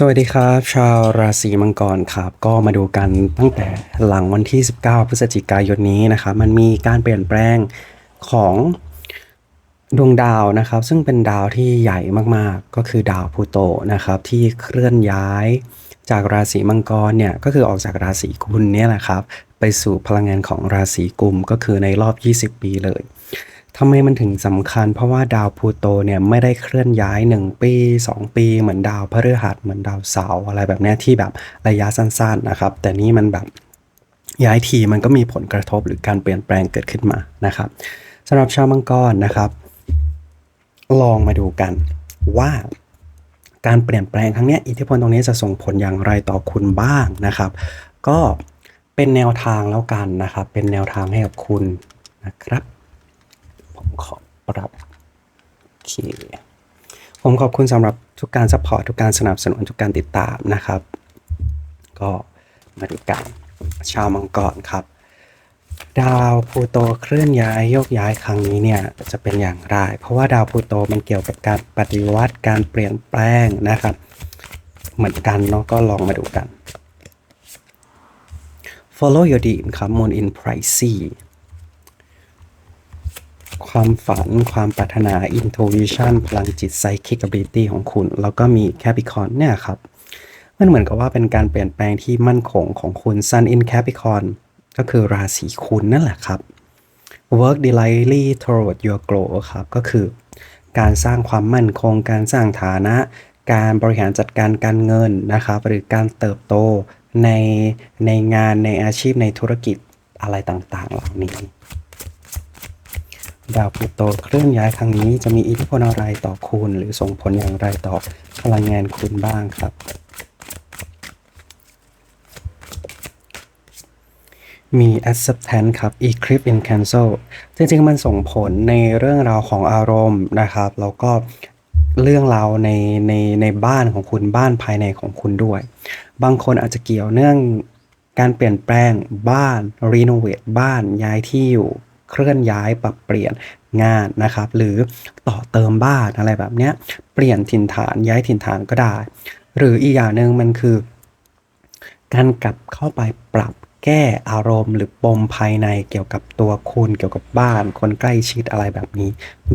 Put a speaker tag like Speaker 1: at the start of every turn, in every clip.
Speaker 1: สวัสดีครับ ชาวราศีมังกรครับ ก็มาดูกันตั้งแต่หลังวันที่ 19 พฤศจิกายนนี้นะครับ มันมีการเปลี่ยนแปลงของดวงดาวนะครับ ซึ่งเป็นดาวที่ใหญ่มากๆ ก็คือดาวพลูโตนะครับที่เคลื่อนย้ายจากราศีมังกรเนี่ยก็คือออกจากราศีกุมเนี่ยแหละครับ ไปสู่พลังงานของราศีกุมก็คือในรอบ 20 ปีเลย ทำไมมันถึงสำคัญ เพราะว่าดาวพลูโตเนี่ยไม่ได้เคลื่อนย้าย 1 ปี 2 ปี เหมือนดาวพฤหัสเหมือนดาวเสาร์อะไรแบบนี้ที่แบบระยะสั้นๆนะครับ แต่นี่มันแบบย้ายทีมันก็มีผลกระทบหรือการเปลี่ยนแปลงเกิดขึ้นมานะครับสำหรับชาวมังกรนะครับ ลองมาดูกันว่าการเปลี่ยนแปลงครั้งนี้อิทธิพลตรงนี้จะส่งผลอย่างไรต่อคุณบ้างนะครับ ก็เป็นแนวทางแล้วกันนะครับ เป็นแนวทางให้กับคุณนะครับ ขอปรับ โอเค ผมขอบคุณสำหรับทุกการสปอร์ตทุกการสนับสนุนทุกการติดตามนะครับ ก็มาดูกันชาวมังกรครับ ดาวพูโตเคลื่อนย้ายโยกย้ายครั้งนี้เนี่ยจะเป็นอย่างไร เพราะว่าดาวพูโตมันเกี่ยวกับการปฏิวัติการเปลี่ยนแปลงนะครับ เหมือนกันเนาะก็ลองมาดูกัน follow your dream ครับ moon in Pisces ความฝัน ความปรารถนา intuition พลังจิต psychic ability ของคุณ แล้วก็มี Capricorn เนี่ยครับ มันเหมือนกับว่าเป็นการเปลี่ยนแปลงที่มั่นคงของคุณ Sun in Capricorn ก็คือราศีคุณนั่นแหละครับ work diligently toward your goal ครับ ก็คือ การสร้างความมั่นคง การสร้างฐานะ การบริหารจัดการการเงินนะครับ หรือการเติบโตในในงานในอาชีพในธุรกิจอะไรต่างๆ เหล่านี้ ดาวพลูโตเคลื่อนย้ายครั้งนี้จะมีอิทธิพลอะไรต่อคุณ หรือส่งผลอย่างไรต่อพลังงานคุณบ้างครับ มี acceptance ครับ eclipse in cancel จริงๆ มันส่งผลในเรื่องราวของอารมณ์นะครับ แล้วก็เรื่องราวในในในบ้านของคุณบ้านภายในของคุณด้วย บางคนอาจจะเกี่ยวเนื่องการเปลี่ยนแปลงบ้านรีโนเวทบ้านย้ายที่อยู่ เคลื่อนย้ายปรับเปลี่ยนงานนะครับ หรือต่อเติมบ้านอะไรแบบเนี้ยเปลี่ยนถิ่นฐานย้ายถิ่นฐานก็ได้ หรืออีกอย่างหนึ่งมันคือ การกลับเข้าไปปรับแก้อารมณ์ หรือปมภายในเกี่ยวกับตัวคุณเกี่ยวกับบ้าน คนใกล้ชิดอะไรแบบนี้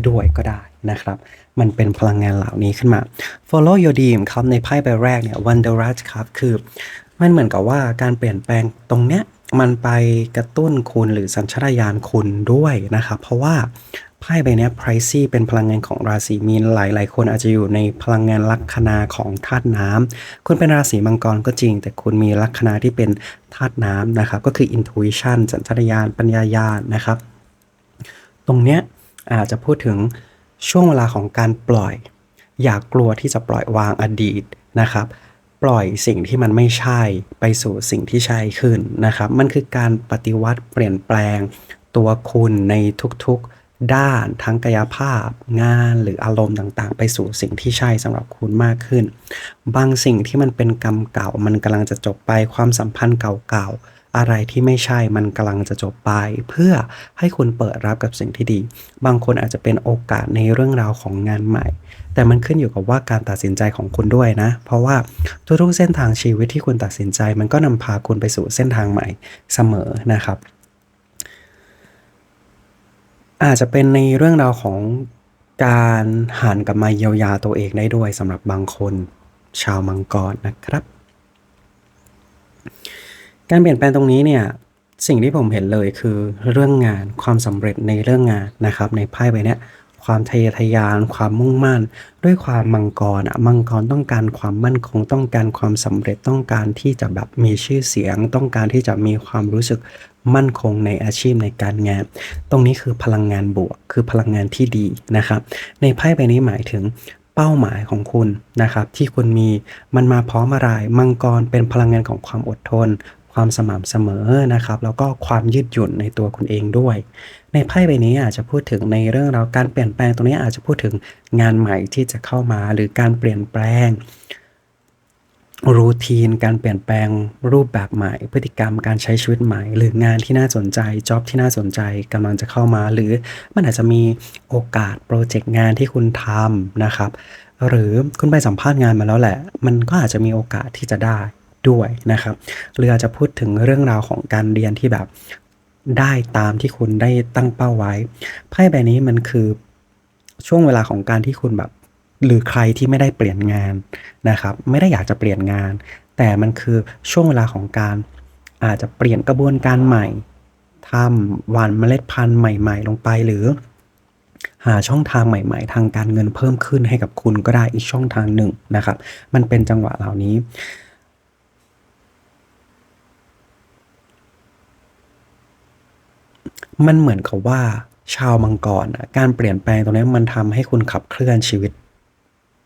Speaker 1: ด้วยก็ได้นะครับ มันเป็นพลังงานเหล่านี้ขึ้นมา follow your dream ครับในไพ่ใบแรกเนี่ย Wanderlust ครับคือ มันเหมือนกับว่าการเปลี่ยนแปลงตรงเนี้ย มันไปกระตุ้นคุณหรือสัญชาตญาณคุณด้วยนะครับ เพราะว่าไพ่ใบนี้ย Pricey เป็นพลังงานของราศีมีนหลาย ๆ คนอาจจะอยู่ในพลังงานลัคนาของธาตุน้ำคุณเป็นราศีมังกรก็จริง แต่คุณมีลัคนาที่เป็นธาตุน้ำนะครับ ก็คือ intuition สัญชาตญาณปัญญาญาณนะครับ ตรงเนี้ยอาจจะพูดถึงช่วงเวลาของการปล่อย อย่ากกลัวที่จะปล่อยวางอดีตนะครับ ปล่อยสิ่งที่มันไม่ใช่ไปสู่สิ่งที่ใช่ขึ้นนะครับ มันคือการปฏิวัติเปลี่ยนแปลงตัวคุณในทุกๆด้านทั้งกายภาพ งานหรืออารมณ์ต่างๆ ไปสู่สิ่งที่ใช่สำหรับคุณมากขึ้น บางสิ่งที่มันเป็นกรรมเก่ามันกำลังจะจบไปความสัมพันธ์เก่าๆ อะไรที่ไม่ใช่มันกำลังจะจบไป เพื่อให้คุณเปิดรับกับสิ่งที่ดี บางคนอาจจะเป็นโอกาสในเรื่องราวของงานใหม่ แต่มันขึ้นอยู่กับว่าการตัดสินใจของคุณด้วยนะ เพราะว่าทุกๆเส้นทางชีวิตที่คุณตัดสินใจ มันก็นำพาคุณไปสู่เส้นทางใหม่เสมอนะครับ อาจจะเป็นในเรื่องราวของการหันกลับมาเยียวยาตัวเองได้ด้วยสำหรับบางคน ชาวมังกรนะครับ การเปลี่ยนแปลงตรงนี้เนี่ยสิ่งที่ผมเห็นเลยคือเรื่องงานความสำเร็จในเรื่องงานนะครับ ในไพ่ใบนี้ความทะเยอทะยาน ความมุ่งมั่น ด้วยความมังกรอะมังกรต้องการความมั่นคงต้องการความสำเร็จต้องการที่จะแบบมีชื่อเสียง ต้องการที่จะมีความรู้สึกมั่นคงในอาชีพในการงาน ตรงนี้คือพลังงานบวก คือพลังงานที่ดีนะครับ ในไพ่ใบนี้หมายถึงเป้าหมายของคุณนะครับ ที่คุณมีมันมาพร้อมอะไรมังกรเป็นพลังงานของความอดทน ความสม่ำเสมอนะครับ แล้วก็ความยืดหยุ่นในตัวคุณเองด้วย ในไพ่ใบนี้อาจจะพูดถึงในเรื่องราวการเปลี่ยนแปลงตรงนี้อาจจะพูดถึงงานใหม่ที่จะเข้ามาหรือการเปลี่ยนแปลงรูทีนการเปลี่ยนแปลงรูปแบบใหม่ พฤติกรรมการใช้ชีวิตใหม่ หรืองานที่น่าสนใจจ็อบที่น่าสนใจกำลังจะเข้ามา หรือมันอาจจะมีโอกาสโปรเจกต์งานที่คุณทำนะครับ หรือคุณไปสัมภาษณ์งานมาแล้วแหละ มันก็อาจจะมีโอกาสที่จะได้ ด้วยนะครับหรืออาจจะพูดถึงเรื่องราวของการเรียนที่แบบได้ตามที่คุณได้ตั้งเป้าไว้ไพ่ใบนี้มันคือช่วงเวลาของการที่คุณแบบ หรือใครที่ไม่ได้เปลี่ยนงานนะครับ ไม่ได้อยากจะเปลี่ยนงาน แต่มันคือช่วงเวลาของการอาจจะเปลี่ยนกระบวนการใหม่ทำหว่านเมล็ดพันธุ์ใหม่ ๆ ลงไปหรือ หาช่องทางใหม่ ๆ ทางการเงินเพิ่มขึ้นให้กับคุณก็ได้อีกช่องทางหนึ่งนะครับ มันเป็นจังหวะเหล่านี้ มันเหมือนกับว่า ชาวมังกรการเปลี่ยนแปลงตรงนี้มันทำให้คุณขับเคลื่อนชีวิต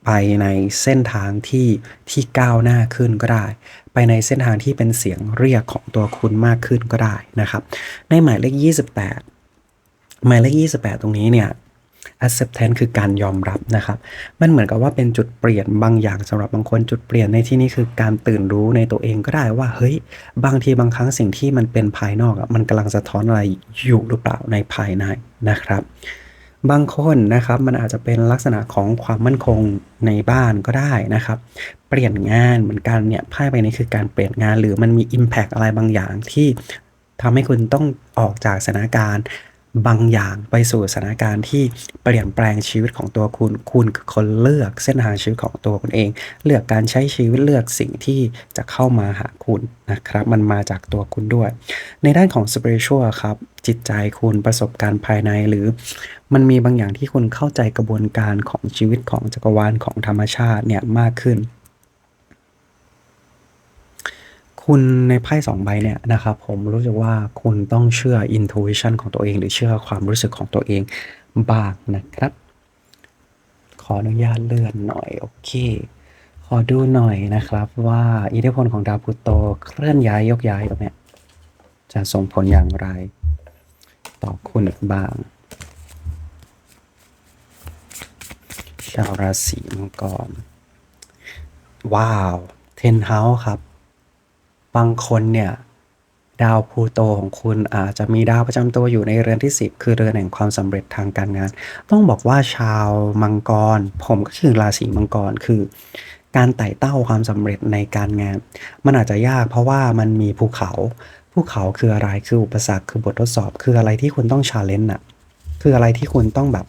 Speaker 1: ไปในเส้นทางที่ที่ก้าวหน้าขึ้นก็ได้ ไปในเส้นทางที่เป็นเสียงเรียกของตัวคุณมากขึ้นก็ได้นะครับ ในหมายเลข 28 หมายเลข 28 ตรงนี้เนี่ย acceptance คือการยอมรับนะครับ มันเหมือนกับว่าเป็นจุดเปลี่ยนบางอย่างสำหรับบางคนจุดเปลี่ยนในที่นี้คือการตื่นรู้ในตัวเองก็ได้ว่าเฮ้ยบางทีบางครั้งสิ่งที่มันเป็นภายนอกมันกำลังสะท้อนอะไรอยู่หรือเปล่าในภายในนะครับบางคนนะครับมันอาจจะเป็นลักษณะของความมั่นคงในบ้านก็ได้นะครับ เปลี่ยนงานเหมือนกันเนี่ยไพ่ใบนี้คือการเปลี่ยนงานหรือมันมี Impact อะไรบางอย่างที่ทำให้คุณต้องออกจากสถานการณ์ บางอย่างไปสู่สถานการณ์ที่เปลี่ยนแปลงชีวิตของตัวคุณ คุณคือคนเลือกเส้นทางชีวิตของตัวคุณเอง เลือกการใช้ชีวิตเลือกสิ่งที่จะเข้ามาหาคุณนะครับ มันมาจากตัวคุณด้วย ในด้านของ spiritual ครับ จิตใจคุณประสบการณ์ภายในหรือ มันมีบางอย่างที่คุณเข้าใจกระบวนการของชีวิตของจักรวาลของธรรมชาติเนี่ยมากขึ้น คุณในไพ่สองใบเนี่ยนะครับผมรู้สึกว่าคุณต้องเชื่อ intuition ของตัวเอง หรือเชื่อความรู้สึกของตัวเองบ้างนะครับ ขออนุญาตเลื่อนหน่อยโอเค ขอดูหน่อยนะครับว่าอิทธิพลของดาวพลูโตเคลื่อนย้ายยกย้ายตรงเนี้ยจะส่งผลอย่างไร ต่อคุณบ้างชาวราศีมังกรว้าวเทนเฮาส์ครับ บางคนเนี่ยดาวพูโตของคุณอาจจะมีดาวประจำตัวอยู่ในเรือนที่ 10 คือเรือนแห่งความสำเร็จทางการงาน ต้องบอกว่าชาวมังกร ผมก็คือราศีมังกรคือ การไต่เต้าความสำเร็จในการงาน มันอาจจะยากเพราะว่ามันมีภูเขา ภูเขาคืออะไรคืออุปสรรคคือบททดสอบ คืออะไรที่คุณต้องชาเลนจ์น่ะคืออะไรที่คุณต้องแบบ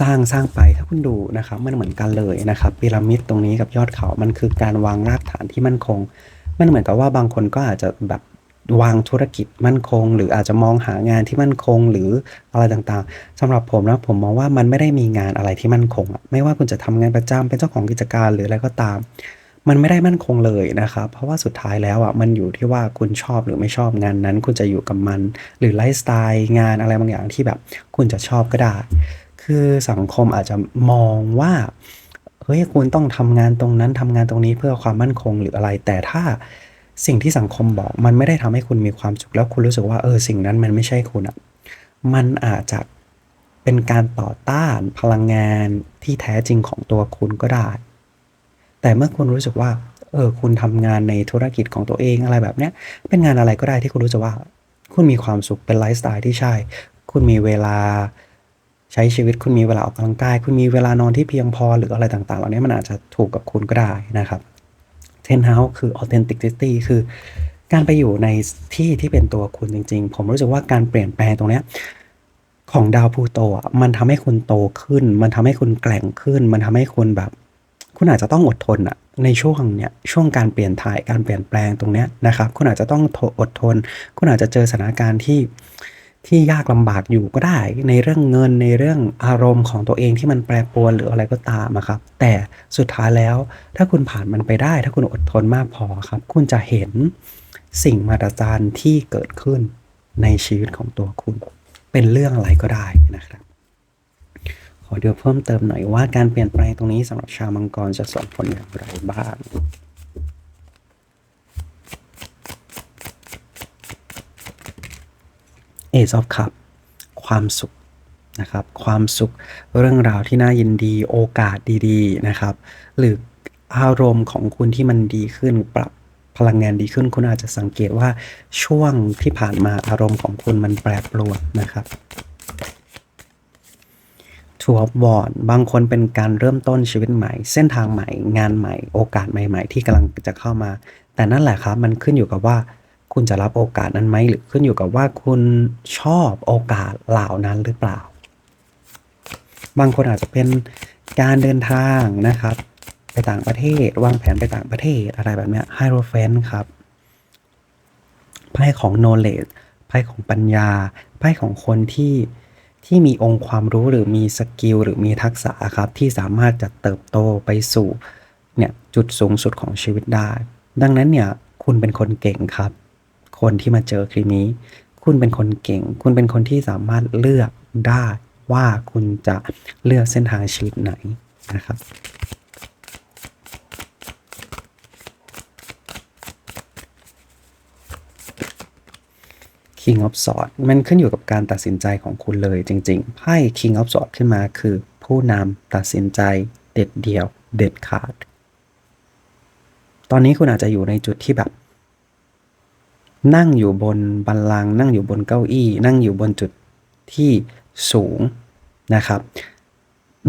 Speaker 1: สร้างสร้างไปถ้าคุณดูนะครับมันเหมือนกันเลยนะครับพีระมิดตรงนี้กับยอดเขา มันคือการวางรากฐานที่มั่นคง มันเหมือนกับว่าบางคนก็อาจจะแบบวางธุรกิจมั่นคง หรืออาจจะมองหางานที่มั่นคงหรืออะไรต่างๆสำหรับผมนะผมมองว่ามันไม่ได้มีงานอะไรที่มั่นคงอะไม่ว่าคุณจะทำงานประจำเป็นเจ้าของกิจการหรืออะไรก็ตาม มันไม่ได้มั่นคงเลยนะครับเพราะว่าสุดท้ายแล้วอะมันอยู่ที่ว่าคุณชอบหรือไม่ชอบงานนั้น คุณจะอยู่กับมัน หรือไลฟ์สไตล์งานอะไรบางอย่างที่แบบ คุณจะชอบก็ได้ คือสังคมอาจจะมองว่า เฮ้ยคุณต้องทำงานตรงนั้นทำงานตรงนี้เพื่อความมั่นคงหรืออะไร แต่ถ้าสิ่งที่สังคมบอก มันไม่ได้ทำให้คุณมีความสุขแล้วคุณรู้สึกว่าเออสิ่งนั้นมันไม่ใช่คุณอะมันอาจจะเป็นการต่อต้านพลังงานที่แท้จริงของตัวคุณก็ได้ แต่เมื่อคุณรู้สึกว่าเออคุณทำงานในธุรกิจของตัวเองอะไรแบบเนี้ย เป็นงานอะไรก็ได้ที่คุณรู้สึกว่า คุณมีความสุขเป็นไลฟ์สไตล์ที่ใช่ คุณมีเวลา ใช้ชีวิตคุณมีเวลาออกกำลังกาย คุณมีเวลานอนที่เพียงพอหรืออะไรต่างๆ เหล่านี้มันอาจจะถูกกับคุณก็ได้นะครับเทนเฮาส์คือ authenticity คือการไปอยู่ในที่ที่เป็นตัวคุณจริง ๆ ผมรู้สึกว่าการเปลี่ยนแปลงตรงนี้ของดาวพูโตอะมันทำให้คุณโตขึ้น มันทำให้คุณแกร่งขึ้น มันทำให้คุณแบบ คุณอาจจะต้องอดทนอะในช่วงเนี้ยช่วงการเปลี่ยนถ่ายการเปลี่ยนแปลงตรงเนี้ยนะครับ คุณอาจจะต้องอดทน คุณอาจจะเจอสถานการณ์ที่ ที่ยากลำบากอยู่ก็ได้ ในเรื่องเงินในเรื่องอารมณ์ของตัวเองที่มันแปรปรวนหรืออะไรก็ตามครับ แต่สุดท้ายแล้ว ถ้าคุณผ่านมันไปได้ ถ้าคุณอดทนมากพอครับ คุณจะเห็นสิ่งมหัศจรรย์ที่เกิดขึ้นในชีวิตของตัวคุณ เป็นเรื่องอะไรก็ได้นะครับ ขอเดี๋ยวเพิ่มเติมหน่อยว่าการเปลี่ยนแปลงตรงนี้สำหรับชาวมังกรจะส่งผลอย่างไรบ้าง เอซอฟคัพความสุขนะครับความสุขเรื่องราวที่น่ายินดีโอกาสดีๆนะครับหรืออารมณ์ของคุณที่มันดีขึ้นปรับพลังงานดีขึ้น คุณอาจจะสังเกตว่าช่วงที่ผ่านมาอารมณ์ของคุณมันแปรปรวนนะครับ Two of Wands บางคนเป็นการเริ่มต้นชีวิตใหม่ เส้นทางใหม่ งานใหม่ โอกาสใหม่ ๆ ที่กำลังจะเข้ามา แต่นั่นแหละครับ มันขึ้นอยู่กับว่า คุณจะรับโอกาสนั้นไหมหรือขึ้นอยู่กับว่าคุณชอบโอกาสเหล่านั้นหรือเปล่า บางคนอาจจะเป็นการเดินทางนะครับ ไปต่างประเทศวางแผนไปต่างประเทศอะไรแบบเนี้ยไฮโรเฟนครับไพ่ของ knowledge ไพ่ของปัญญาไพ่ของคนที่ที่มีองค์ความรู้หรือมีสกิลหรือมีทักษะครับ ที่สามารถจะเติบโตไปสู่เนี่ยจุดสูงสุดของชีวิตได้ ดังนั้นเนี่ยคุณเป็นคนเก่งครับ คนที่มาเจอคลิปนี้ คุณเป็นคนเก่ง คุณเป็นคนที่สามารถเลือกได้ว่าคุณจะเลือกเส้นทางชีวิตไหนนะครับ King of Swords มันขึ้นอยู่กับการตัดสินใจของคุณเลยจริงๆไพ่ King of Swords ขึ้นมาคือ ผู้นำตัดสินใจเด็ดเดี่ยว เด็ดขาด ตอนนี้คุณอาจจะอยู่ในจุดที่แบบ นั่งอยู่บนบันลัง นั่งอยู่บนเก้าอี้ นั่งอยู่บนจุดที่สูงนะครับ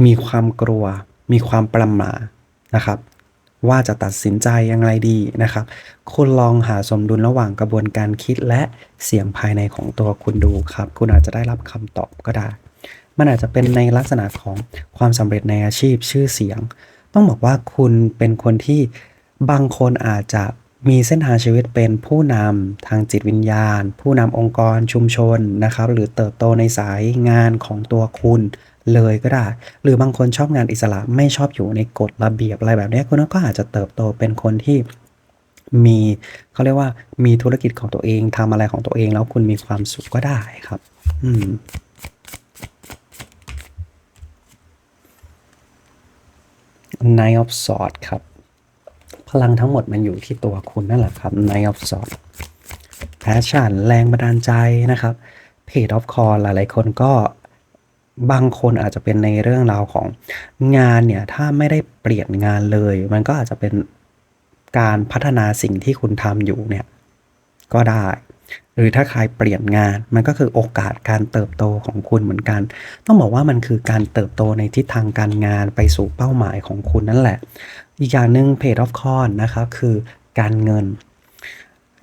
Speaker 1: มีความกลัว มีความประหม่านะครับ ว่าจะตัดสินใจอย่างไรดีนะครับ คุณลองหาสมดุลระหว่างกระบวนการคิดและเสียงภายในของตัวคุณดูครับ คุณอาจจะได้รับคำตอบก็ได้ มันอาจจะเป็นในลักษณะของความสำเร็จในอาชีพชื่อเสียง ต้องบอกว่าคุณเป็นคนที่บางคนอาจจะ มีเส้นทางชีวิตเป็นผู้นำทางจิตวิญญาณ ผู้นำองค์กรชุมชนนะครับ หรือเติบโตในสายงานของตัวคุณเลยก็ได้ หรือบางคนชอบงานอิสระไม่ชอบอยู่ในกฎระเบียบอะไรแบบนี้คุณก็อาจจะเติบโตเป็นคนที่มีเขาเรียกว่ามีธุรกิจของตัวเองทำอะไรของตัวเอง แล้วคุณมีความสุขก็ได้ครับ อืม Nine of Swords ครับ ลังทั้งหมดมันอยู่ที่ตัวคุณนั่นแหละครับ Night of Swords Passion แรงบันดาลใจนะครับ Page of c o r หลายๆคนก็บางคนอาจจะเป็นในเรื่องราวของงานเนี่ย ถ้าไม่ได้เปลี่ยนงานเลย มันก็อาจจะเป็นการพัฒนาสิ่งที่คุณทำอยู่เนี่ย ก็ได้ หรือถ้าใครเปลี่ยนงานมันก็คือโอกาสการเติบโตของคุณเหมือนกัน ต้องบอกว่ามันคือการเติบโตในทิศทางการงานไปสู่เป้าหมายของคุณนั่นแหละ อีกอย่างหนึ่ง Page of c o r นะครับคือการเงิน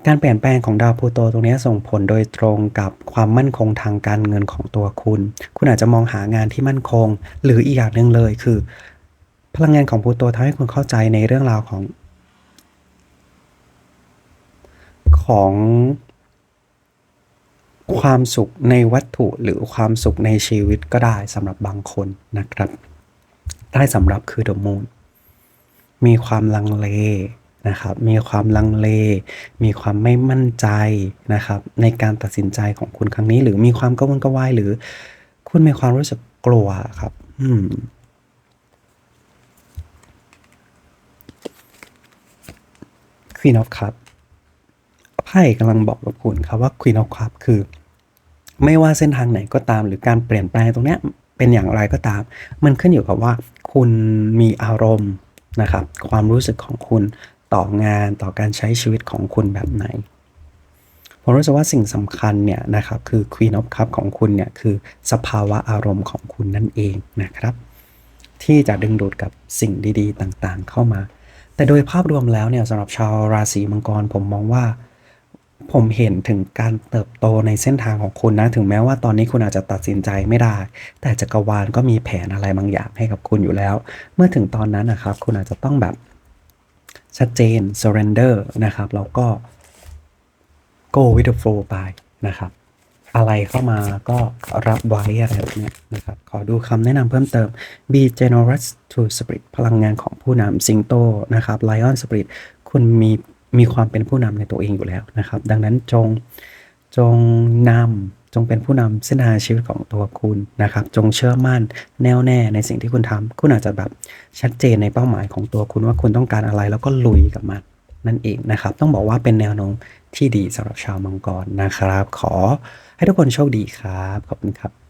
Speaker 1: การเปลี่ยนแปลงของดาวพูโตตรงนี้ส่งผลโดยตรงกับความมั่นคงทางการเงินของตัวคุณ คุณอาจจะมองหางานที่มั่นคง หรืออีกอย่างหนึ่งเลยคือ พลังงานของพูโตทำให้คุณเข้าใจในเรื่องราวของ ของ ความสุขในวัตถุหรือความสุขในชีวิตก็ได้สำหรับบางคนนะครับ ได้สำหรับคือ The Moon มีความลังเลนะครับมีความลังเล มีความไม่มั่นใจนะครับในการตัดสินใจของคุณครั้งนี้ หรือมีความกังวลกระวายหรือ คุณมีความรู้สึกกลัวครับ อืม Queen of Cup ไพ่กำลังบอกกับคุณครับว่า Queen of Cup คือ ไม่ว่าเส้นทางไหนก็ตาม หรือการเปลี่ยนแปลงตรงเนี้ยเป็นอย่างไรก็ตาม มันขึ้นอยู่กับว่าคุณมีอารมณ์นะครับความรู้สึกของคุณต่องานต่อการใช้ชีวิตของคุณแบบไหน ผมรู้สึกว่าสิ่งสำคัญเนี่ยนะครับคือ Queen of Cup ของคุณเนี่ยคือสภาวะอารมณ์ของคุณนั่นเองนะครับ ที่จะดึงดูดกับสิ่งดีๆ ต่างๆ เข้ามา แต่โดยภาพรวมแล้วเนี่ยสำหรับชาวราศีมังกรผมมองว่า ผมเห็นถึงการเติบโตในเส้นทางของคุณนะ ถึงแม้ว่าตอนนี้คุณอาจจะตัดสินใจไม่ได้ แต่จักรวาลก็มีแผนอะไรบางอย่างให้กับคุณอยู่แล้ว เมื่อถึงตอนนั้นนะครับ คุณอาจจะต้องแบบชัดเจน surrender นะครับ แล้วก็ go with the flow ไปนะครับ อะไรเข้ามาก็รับไว้อะไรแบบนี้นะครับ ขอดูคำแนะนำเพิ่มเติม be generous to spirit พลังงานของผู้นำสิงโตนะครับ lion spirit คุณมี มีความเป็นผู้นำในตัวเองอยู่แล้วนะครับ ดังนั้นจงจงนำจงเป็นผู้นำเส้นทางชีวิตของตัวคุณนะครับ จงเชื่อมั่นแน่วแน่ในสิ่งที่คุณทำคุณอาจจะแบบชัดเจนในเป้าหมายของตัวคุณว่าคุณต้องการอะไรแล้วก็ลุยกับมันนั่นเองนะครับ ต้องบอกว่าเป็นแนวโน้มที่ดีสำหรับชาวมังกรนะครับ ขอให้ทุกคนโชคดีครับ ขอบคุณครับ